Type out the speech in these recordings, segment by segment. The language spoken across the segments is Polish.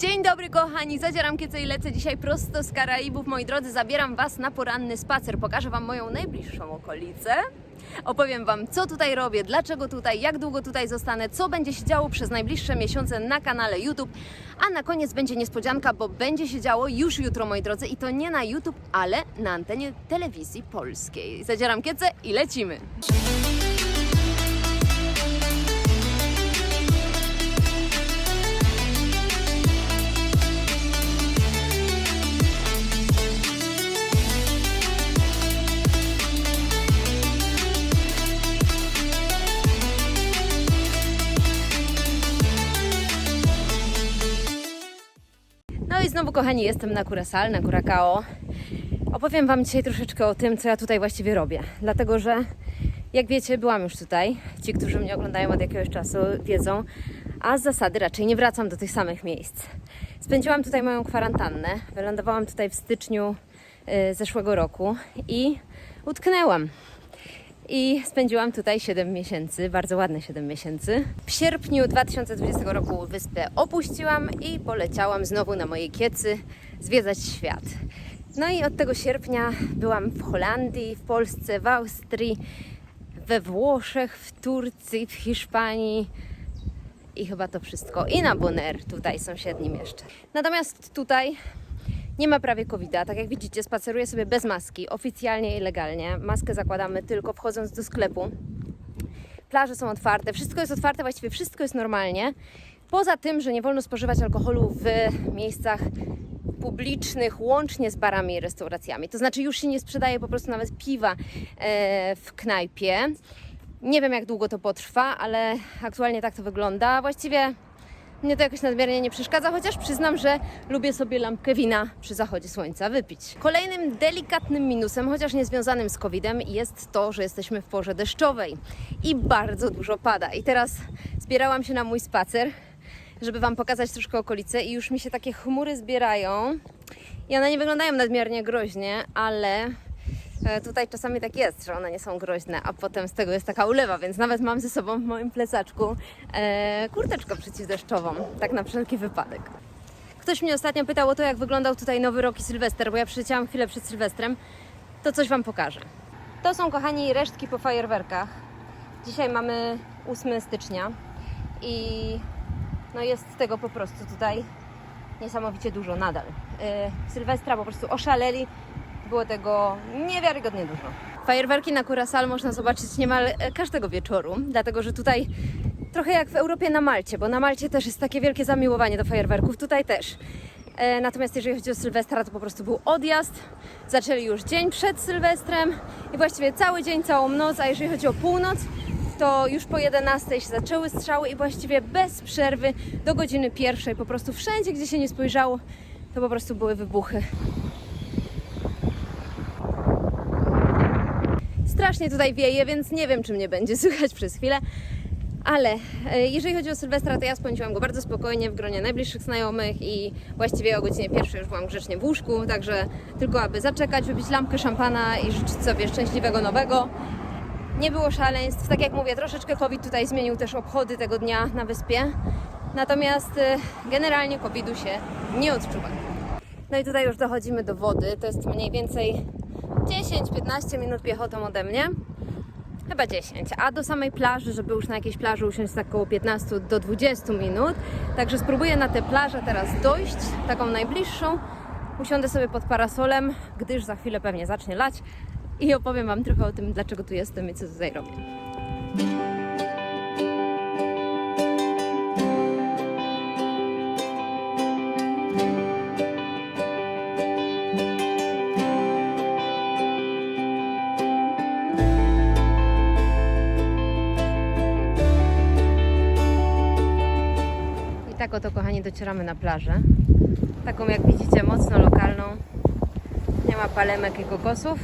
Dzień dobry kochani, zadzieram kiece i lecę dzisiaj prosto z Karaibów. Moi drodzy, zabieram Was na poranny spacer. Pokażę Wam moją najbliższą okolicę. Opowiem Wam, co tutaj robię, dlaczego tutaj, jak długo tutaj zostanę, co będzie się działo przez najbliższe miesiące na kanale YouTube. A na koniec będzie niespodzianka, bo będzie się działo już jutro, moi drodzy, i to nie na YouTube, ale na antenie telewizji polskiej. Zadzieram kiece i lecimy. Znowu, kochani, jestem na Curacao, na Curacao. Opowiem Wam dzisiaj troszeczkę o tym, co ja tutaj właściwie robię. Dlatego, że jak wiecie, byłam już tutaj. Ci, którzy mnie oglądają od jakiegoś czasu, wiedzą. A z zasady raczej nie wracam do tych samych miejsc. Spędziłam tutaj moją kwarantannę. Wylądowałam tutaj w styczniu y, zeszłego roku i utknęłam. I spędziłam tutaj 7 miesięcy, bardzo ładne 7 miesięcy. W sierpniu 2020 roku wyspę opuściłam i poleciałam znowu na moje kiecy zwiedzać świat. No i od tego sierpnia byłam w Holandii, w Polsce, w Austrii, we Włoszech, w Turcji, w Hiszpanii i chyba to wszystko. I na Bonaire, tutaj sąsiednim jeszcze. Natomiast tutaj nie ma prawie covid Tak jak widzicie, spaceruję sobie bez maski, oficjalnie i legalnie. Maskę zakładamy tylko wchodząc do sklepu. Plaże są otwarte, wszystko jest otwarte, właściwie wszystko jest normalnie. Poza tym, że nie wolno spożywać alkoholu w miejscach publicznych, łącznie z barami i restauracjami. To znaczy, już się nie sprzedaje po prostu nawet piwa e, w knajpie. Nie wiem, jak długo to potrwa, ale aktualnie tak to wygląda. Właściwie mnie to jakoś nadmiernie nie przeszkadza, chociaż przyznam, że lubię sobie lampkę wina przy zachodzie słońca wypić. Kolejnym delikatnym minusem, chociaż nie związanym z COVID-em, jest to, że jesteśmy w porze deszczowej i bardzo dużo pada. I teraz zbierałam się na mój spacer, żeby Wam pokazać troszkę okolice i już mi się takie chmury zbierają. I one nie wyglądają nadmiernie groźnie, ale Tutaj czasami tak jest, że one nie są groźne, a potem z tego jest taka ulewa, więc nawet mam ze sobą w moim plecaczku e, kurteczkę przeciwdeszczową, tak na wszelki wypadek. Ktoś mnie ostatnio pytał o to, jak wyglądał tutaj Nowy Rok i Sylwester, bo ja przyleciałam chwilę przed Sylwestrem, to coś Wam pokażę. To są, kochani, resztki po fajerwerkach. Dzisiaj mamy 8 stycznia i no jest tego po prostu tutaj niesamowicie dużo nadal. E, Sylwestra po prostu oszaleli, było tego niewiarygodnie dużo. Fajerwerki na Curacao można zobaczyć niemal e, każdego wieczoru, dlatego że tutaj trochę jak w Europie na Malcie, bo na Malcie też jest takie wielkie zamiłowanie do fajerwerków, tutaj też. E, Natomiast jeżeli chodzi o Sylwestra, to po prostu był odjazd. Zaczęli już dzień przed Sylwestrem i właściwie cały dzień, całą noc, a jeżeli chodzi o północ, to już po 11 się zaczęły strzały i właściwie bez przerwy do godziny pierwszej, po prostu wszędzie, gdzie się nie spojrzało, to po prostu były wybuchy. Strasznie tutaj wieje, więc nie wiem, czy mnie będzie słychać przez chwilę. Ale e, jeżeli chodzi o Sylwestra, to ja spędziłam go bardzo spokojnie w gronie najbliższych znajomych i właściwie o godzinie pierwszej już byłam grzecznie w łóżku, także tylko aby zaczekać, wypić lampkę szampana i życzyć sobie szczęśliwego nowego. Nie było szaleństw, tak jak mówię, troszeczkę COVID tutaj zmienił też obchody tego dnia na wyspie, natomiast e, generalnie COVID-u się nie odczuwa. No i tutaj już dochodzimy do wody, to jest mniej więcej 10-15 minut piechotą ode mnie. Chyba 10, a do samej plaży, żeby już na jakiejś plaży usiąść tak około 15 do 20 minut. Także spróbuję na tę plażę teraz dojść, taką najbliższą. Usiądę sobie pod parasolem, gdyż za chwilę pewnie zacznie lać i opowiem Wam trochę o tym, dlaczego tu jestem i co tutaj robię. Kochani, docieramy na plażę. Taką, jak widzicie, mocno lokalną. Nie ma palemek i kokosów,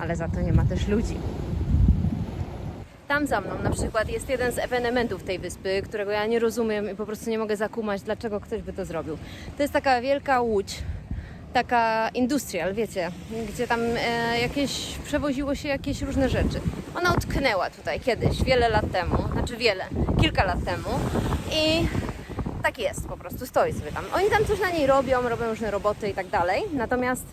ale za to nie ma też ludzi. Tam za mną na przykład jest jeden z ewenementów tej wyspy, którego ja nie rozumiem i po prostu nie mogę zakumać, dlaczego ktoś by to zrobił. To jest taka wielka łódź, taka industrial, wiecie, gdzie tam e, jakieś, przewoziło się jakieś różne rzeczy. Ona utknęła tutaj kiedyś, wiele lat temu, znaczy wiele, kilka lat temu i tak jest po prostu, stoi sobie tam. Oni tam coś na niej robią, robią różne roboty i tak dalej, natomiast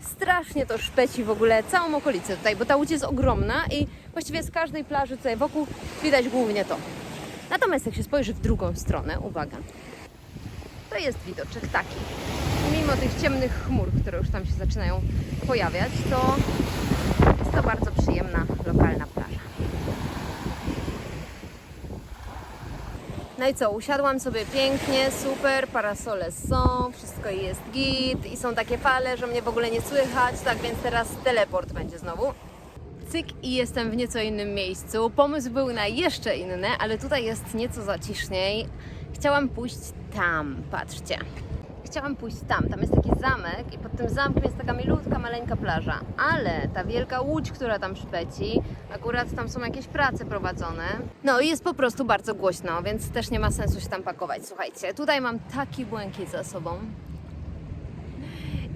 strasznie to szpeci w ogóle całą okolicę tutaj, bo ta łódź jest ogromna i właściwie z każdej plaży tutaj wokół widać głównie to. Natomiast jak się spojrzy w drugą stronę, uwaga, to jest widoczek taki. Mimo tych ciemnych chmur, które już tam się zaczynają pojawiać, to jest to bardzo przyjemna lokalna plaża. No i co, usiadłam sobie pięknie, super, parasole są, wszystko jest git i są takie fale, że mnie w ogóle nie słychać, tak więc teraz teleport będzie znowu. Cyk i jestem w nieco innym miejscu. Pomysł był na jeszcze inny, ale tutaj jest nieco zaciszniej. Chciałam pójść tam, patrzcie. Chciałam pójść tam, tam jest taki zamek i pod tym zamkiem jest taka milutka, maleńka plaża. Ale ta wielka łódź, która tam szpeci, akurat tam są jakieś prace prowadzone. No i jest po prostu bardzo głośno, więc też nie ma sensu się tam pakować. Słuchajcie, tutaj mam taki błękit za sobą.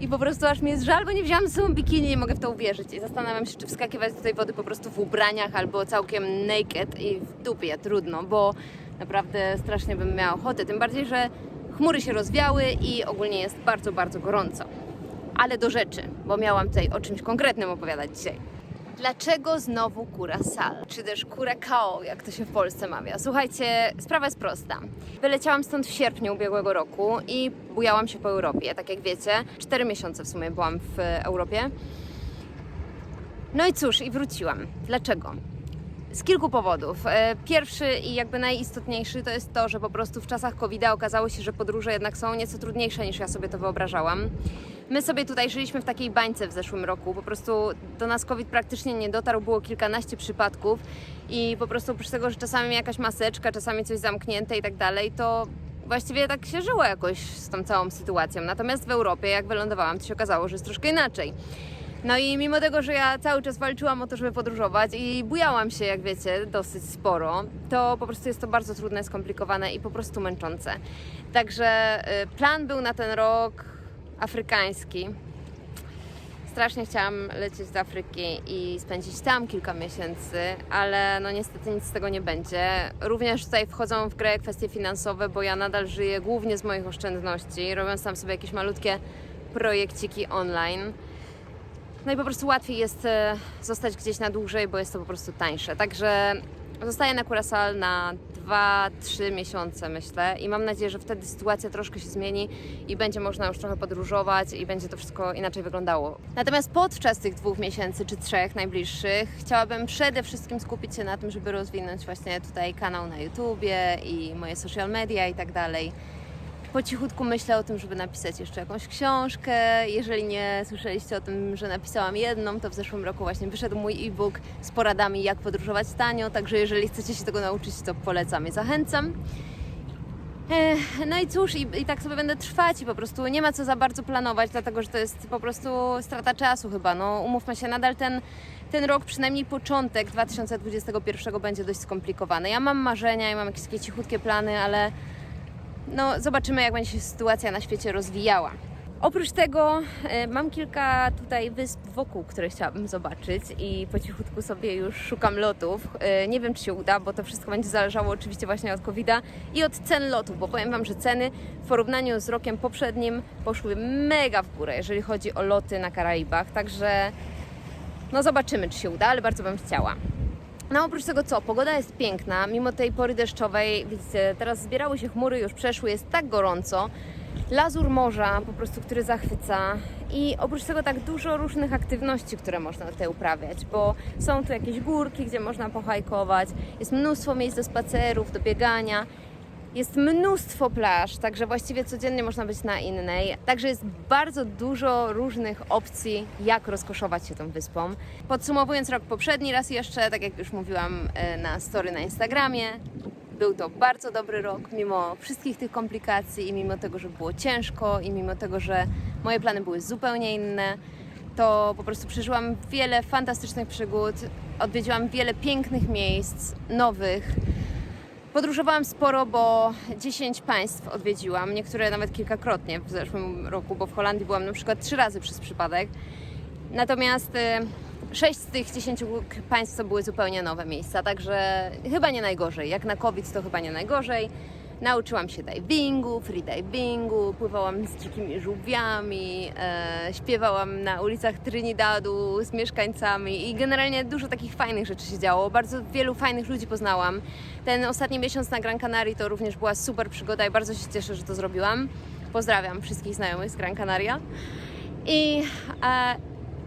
I po prostu aż mi jest żal, bo nie wzięłam ze sobą bikini, nie mogę w to uwierzyć. I zastanawiam się, czy wskakiwać do tej wody po prostu w ubraniach albo całkiem naked i w dupie, trudno, bo naprawdę strasznie bym miała ochotę. Tym bardziej, że chmury się rozwiały i ogólnie jest bardzo, bardzo gorąco. Ale do rzeczy, bo miałam tutaj o czymś konkretnym opowiadać dzisiaj. Dlaczego znowu Curacao? Czy też Curacao, jak to się w Polsce mawia? Słuchajcie, sprawa jest prosta. Wyleciałam stąd w sierpniu ubiegłego roku i bujałam się po Europie, tak jak wiecie. Cztery miesiące w sumie byłam w Europie. No i cóż, i wróciłam. Dlaczego? Z kilku powodów. E, Pierwszy i jakby najistotniejszy to jest to, że po prostu w czasach covid okazało się, że podróże jednak są nieco trudniejsze niż ja sobie to wyobrażałam. My sobie tutaj żyliśmy w takiej bańce w zeszłym roku. Po prostu do nas COVID praktycznie nie dotarł, było kilkanaście przypadków i po prostu oprócz tego, że czasami jakaś maseczka, czasami coś zamknięte i tak dalej, to właściwie tak się żyło jakoś z tą całą sytuacją. Natomiast w Europie, jak wylądowałam, to się okazało, że jest troszkę inaczej. No i mimo tego, że ja cały czas walczyłam o to, żeby podróżować i bujałam się, jak wiecie, dosyć sporo, to po prostu jest to bardzo trudne, skomplikowane i po prostu męczące. Także y, plan był na ten rok afrykański. Strasznie chciałam lecieć do Afryki i spędzić tam kilka miesięcy, ale no niestety nic z tego nie będzie. Również tutaj wchodzą w grę kwestie finansowe, bo ja nadal żyję głównie z moich oszczędności, robiąc tam sobie jakieś malutkie projekciki online. No i po prostu łatwiej jest e, zostać gdzieś na dłużej, bo jest to po prostu tańsze. Także zostaję na Curacao na 2-3 miesiące, myślę, i mam nadzieję, że wtedy sytuacja troszkę się zmieni i będzie można już trochę podróżować i będzie to wszystko inaczej wyglądało. Natomiast podczas tych dwóch miesięcy czy trzech najbliższych chciałabym przede wszystkim skupić się na tym, żeby rozwinąć właśnie tutaj kanał na YouTubie i moje social media i tak dalej po cichutku myślę o tym, żeby napisać jeszcze jakąś książkę. Jeżeli nie słyszeliście o tym, że napisałam jedną, to w zeszłym roku właśnie wyszedł mój e-book z poradami, jak podróżować tanio. Także jeżeli chcecie się tego nauczyć, to polecam i zachęcam. Ech, No i cóż, i, i tak sobie będę trwać i po prostu nie ma co za bardzo planować, dlatego że to jest po prostu strata czasu chyba. No, umówmy się, nadal ten, ten rok, przynajmniej początek 2021 będzie dość skomplikowany. Ja mam marzenia i mam jakieś takie cichutkie plany, ale no, zobaczymy, jak będzie się sytuacja na świecie rozwijała. Oprócz tego e, mam kilka tutaj wysp wokół, które chciałabym zobaczyć i po cichutku sobie już szukam lotów. E, nie wiem, czy się uda, bo to wszystko będzie zależało oczywiście właśnie od covid i od cen lotów, bo powiem Wam, że ceny w porównaniu z rokiem poprzednim poszły mega w górę, jeżeli chodzi o loty na Karaibach, także no zobaczymy, czy się uda, ale bardzo bym chciała. No oprócz tego co, pogoda jest piękna, mimo tej pory deszczowej, widzicie, teraz zbierały się chmury, już przeszły, jest tak gorąco. Lazur morza po prostu, który zachwyca. I oprócz tego tak dużo różnych aktywności, które można tutaj uprawiać, bo są tu jakieś górki, gdzie można pohajkować, jest mnóstwo miejsc do spacerów, do biegania, jest mnóstwo plaż, także właściwie codziennie można być na innej. Także jest bardzo dużo różnych opcji, jak rozkoszować się tą wyspą. Podsumowując rok poprzedni, raz jeszcze, tak jak już mówiłam e, na story na Instagramie, był to bardzo dobry rok, mimo wszystkich tych komplikacji i mimo tego, że było ciężko i mimo tego, że moje plany były zupełnie inne, to po prostu przeżyłam wiele fantastycznych przygód, odwiedziłam wiele pięknych miejsc, nowych. Podróżowałam sporo, bo 10 państw odwiedziłam, niektóre nawet kilkakrotnie w zeszłym roku, bo w Holandii byłam na przykład trzy razy przez przypadek. Natomiast y, 6 z tych 10 państw to były zupełnie nowe miejsca, także chyba nie najgorzej. Jak na COVID to chyba nie najgorzej. Nauczyłam się divingu, freedivingu, pływałam z dzikimi żółwiami, e, śpiewałam na ulicach Trinidadu z mieszkańcami i generalnie dużo takich fajnych rzeczy się działo. Bardzo wielu fajnych ludzi poznałam. Ten ostatni miesiąc na Gran Canaria to również była super przygoda i bardzo się cieszę, że to zrobiłam. Pozdrawiam wszystkich znajomych z Gran Canaria. I e,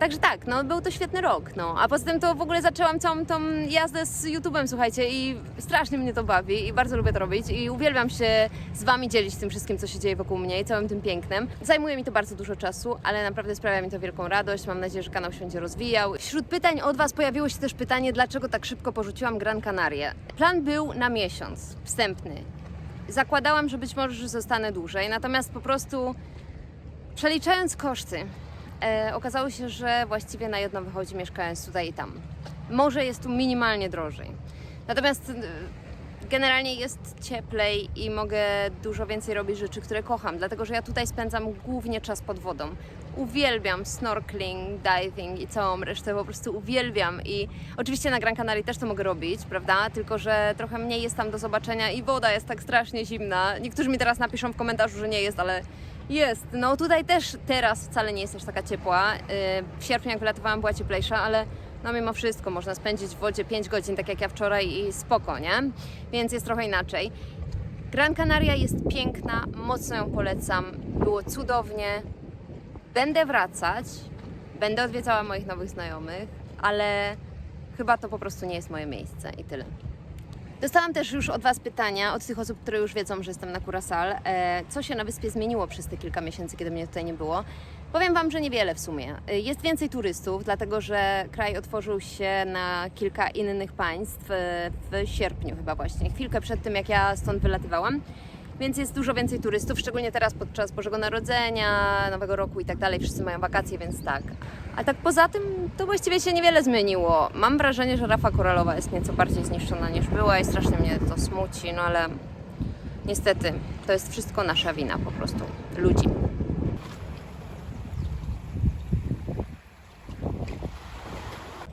także tak, no był to świetny rok, no. A poza tym to w ogóle zaczęłam całą tą jazdę z YouTube'em, słuchajcie, i strasznie mnie to bawi i bardzo lubię to robić i uwielbiam się z Wami dzielić tym wszystkim, co się dzieje wokół mnie i całym tym pięknem. Zajmuje mi to bardzo dużo czasu, ale naprawdę sprawia mi to wielką radość. Mam nadzieję, że kanał się będzie rozwijał. Wśród pytań od Was pojawiło się też pytanie, dlaczego tak szybko porzuciłam Gran Canaria. Plan był na miesiąc, wstępny. Zakładałam, że być może że zostanę dłużej, natomiast po prostu Przeliczając koszty, e, okazało się, że właściwie na jedno wychodzi mieszkając tutaj i tam. Może jest tu minimalnie drożej. Natomiast e, generalnie jest cieplej i mogę dużo więcej robić rzeczy, które kocham, dlatego że ja tutaj spędzam głównie czas pod wodą. Uwielbiam snorkeling, diving i całą resztę po prostu uwielbiam i oczywiście na Gran Canaria też to mogę robić, prawda? Tylko, że trochę mniej jest tam do zobaczenia i woda jest tak strasznie zimna. Niektórzy mi teraz napiszą w komentarzu, że nie jest, ale jest. No tutaj też teraz wcale nie jest aż taka ciepła. Yy, W sierpniu jak wylatywałam była cieplejsza, ale no mimo wszystko można spędzić w wodzie 5 godzin, tak jak ja wczoraj i spoko, nie? Więc jest trochę inaczej. Gran Canaria jest piękna, mocno ją polecam. Było cudownie. Będę wracać, będę odwiedzała moich nowych znajomych, ale chyba to po prostu nie jest moje miejsce i tyle. Dostałam też już od Was pytania, od tych osób, które już wiedzą, że jestem na Curacao, e, co się na wyspie zmieniło przez te kilka miesięcy, kiedy mnie tutaj nie było. Powiem Wam, że niewiele w sumie. E, Jest więcej turystów, dlatego że kraj otworzył się na kilka innych państw e, w sierpniu chyba właśnie, chwilkę przed tym, jak ja stąd wylatywałam. Więc jest dużo więcej turystów, szczególnie teraz podczas Bożego Narodzenia, Nowego Roku i tak dalej. Wszyscy mają wakacje, więc tak. A tak poza tym to właściwie się niewiele zmieniło. Mam wrażenie, że rafa koralowa jest nieco bardziej zniszczona niż była i strasznie mnie to smuci, no ale niestety to jest wszystko nasza wina po prostu, ludzi.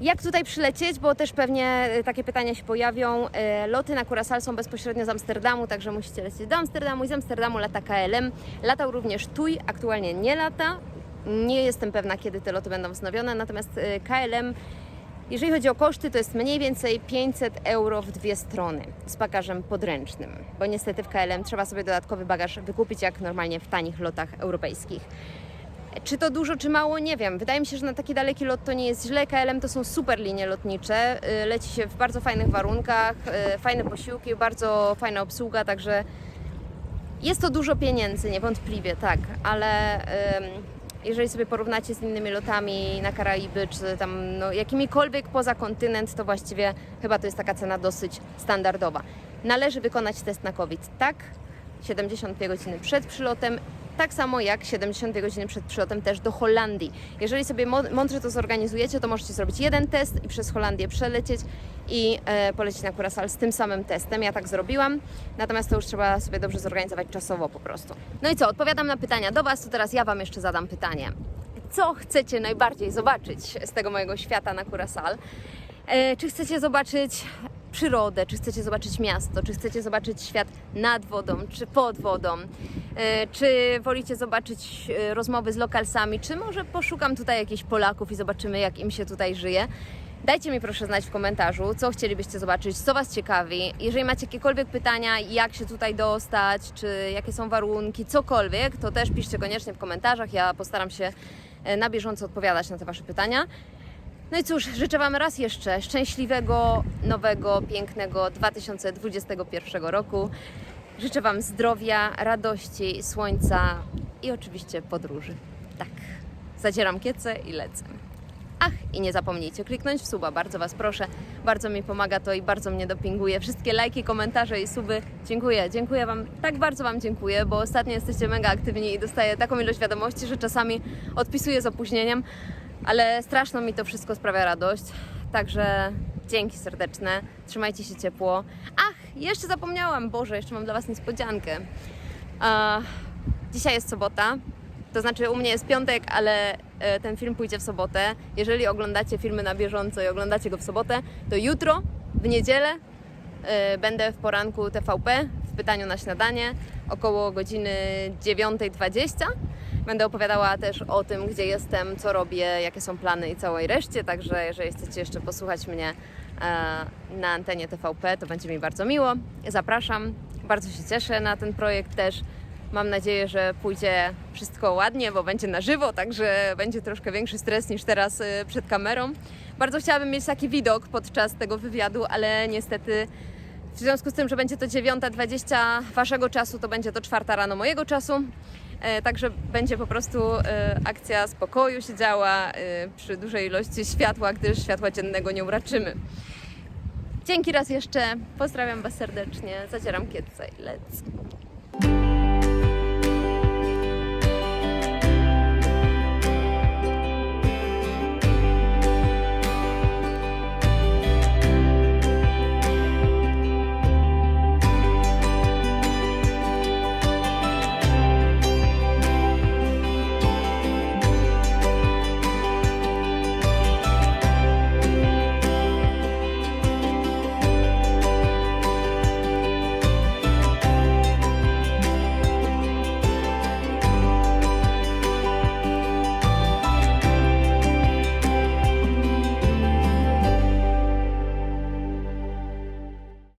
Jak tutaj przylecieć, bo też pewnie e, takie pytania się pojawią. E, Loty na Curacao są bezpośrednio z Amsterdamu, także musicie lecieć do Amsterdamu i z Amsterdamu lata KLM. Latał również TUI, aktualnie nie lata. Nie jestem pewna, kiedy te loty będą wznowione, natomiast e, KLM, jeżeli chodzi o koszty, to jest mniej więcej 500 euro w dwie strony z bagażem podręcznym, bo niestety w KLM trzeba sobie dodatkowy bagaż wykupić, jak normalnie w tanich lotach europejskich. Czy to dużo, czy mało, nie wiem. Wydaje mi się, że na taki daleki lot to nie jest źle. KLM to są super linie lotnicze. Y, Leci się w bardzo fajnych warunkach, y, fajne posiłki, bardzo fajna obsługa, także jest to dużo pieniędzy, niewątpliwie, tak, ale ym, jeżeli sobie porównacie z innymi lotami na Karaiby, czy tam no, jakimikolwiek poza kontynent, to właściwie chyba to jest taka cena dosyć standardowa. Należy wykonać test na COVID, tak? 72 godziny przed przylotem, tak samo jak 72 godziny przed przylotem też do Holandii. Jeżeli sobie mądrze to zorganizujecie, to możecie zrobić jeden test i przez Holandię przelecieć i e, polecieć na Curacao z tym samym testem. Ja tak zrobiłam, natomiast to już trzeba sobie dobrze zorganizować czasowo po prostu. No i co, odpowiadam na pytania do Was, to teraz ja Wam jeszcze zadam pytanie. Co chcecie najbardziej zobaczyć z tego mojego świata na Curacao? E, czy chcecie zobaczyć przyrodę, czy chcecie zobaczyć miasto, czy chcecie zobaczyć świat nad wodą, czy pod wodą, e, czy wolicie zobaczyć e, rozmowy z lokalsami, czy może poszukam tutaj jakichś Polaków i zobaczymy, jak im się tutaj żyje. Dajcie mi proszę znać w komentarzu, co chcielibyście zobaczyć, co Was ciekawi. Jeżeli macie jakiekolwiek pytania, jak się tutaj dostać, czy jakie są warunki, cokolwiek, to też piszcie koniecznie w komentarzach. Ja postaram się e, na bieżąco odpowiadać na te Wasze pytania. No i cóż, życzę Wam raz jeszcze szczęśliwego, nowego, pięknego 2021 roku. Życzę Wam zdrowia, radości, słońca i oczywiście podróży. Tak, zadzieram kiece i lecę. Ach, i nie zapomnijcie kliknąć w suba, bardzo Was proszę. Bardzo mi pomaga to i bardzo mnie dopinguje. Wszystkie lajki, komentarze i suby. Dziękuję, dziękuję Wam, tak bardzo Wam dziękuję, bo ostatnio jesteście mega aktywni i dostaję taką ilość wiadomości, że czasami odpisuję z opóźnieniem, ale straszną mi to wszystko sprawia radość. Także dzięki serdeczne, trzymajcie się ciepło. Ach, jeszcze zapomniałam, Boże, jeszcze mam dla Was niespodziankę. A, dzisiaj jest sobota, to znaczy u mnie jest piątek, ale e, ten film pójdzie w sobotę. Jeżeli oglądacie filmy na bieżąco i oglądacie go w sobotę, to jutro, w niedzielę, e, będę w poranku TVP pytaniu na śniadanie około godziny 9.20. Będę opowiadała też o tym, gdzie jestem, co robię, jakie są plany i całej reszcie. Także jeżeli chcecie jeszcze posłuchać mnie e, na antenie TVP, to będzie mi bardzo miło. Zapraszam. Bardzo się cieszę na ten projekt też. Mam nadzieję, że pójdzie wszystko ładnie, bo będzie na żywo, także będzie troszkę większy stres niż teraz y, przed kamerą. Bardzo chciałabym mieć taki widok podczas tego wywiadu, ale niestety w związku z tym, że będzie to 9.20 waszego czasu, to będzie to 4 rano mojego czasu. E, Także będzie po prostu e, akcja spokoju się działa e, przy dużej ilości światła, gdyż światła dziennego nie uraczymy. Dzięki raz jeszcze, pozdrawiam Was serdecznie, zacieram kietce i let's.